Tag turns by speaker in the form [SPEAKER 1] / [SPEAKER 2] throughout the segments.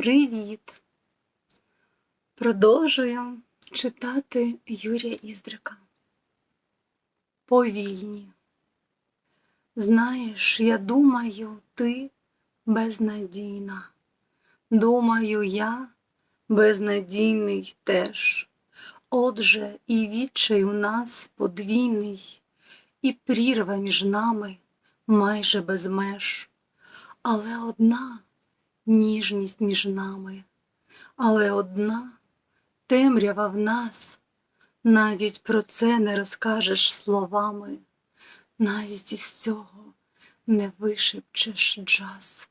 [SPEAKER 1] Привіт! Продовжуємо читати Юрія Іздрика. Повільні. Знаєш, я думаю, ти безнадійна. Думаю, я безнадійний теж. Отже, і відчай у нас подвійний, і прірва між нами майже без меж. Але одна ніжність між нами, але одна темрява в нас, навіть про це не розкажеш словами, навіть із цього не вишепчеш джаз,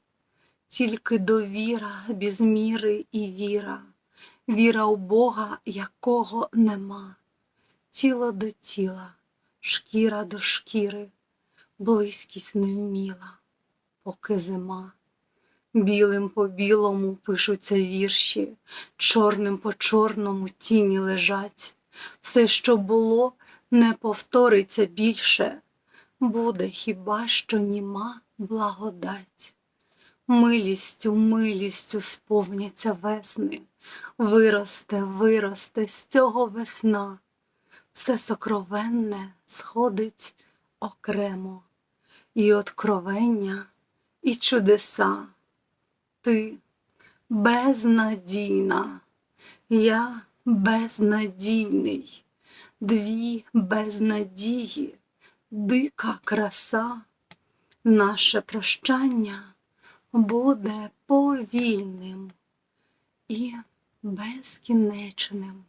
[SPEAKER 1] тільки довіра без міри і віра, віра у Бога, якого нема, тіло до тіла, шкіра до шкіри, близькість невміла, поки зима. Білим по білому пишуться вірші, чорним по чорному тіні лежать. Все, що було, не повториться більше, буде хіба що німа благодать. Милістю, милістю сповняться весни, виросте, виросте з цього весна, все сокровенне сходить окремо, і откровення, і чудеса ти безнадійна, я безнадійний, дві безнадії, дика краса, наше прощання буде повільним і безкінечним,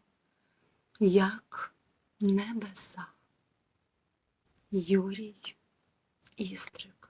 [SPEAKER 1] як небеса. Юрій Істрик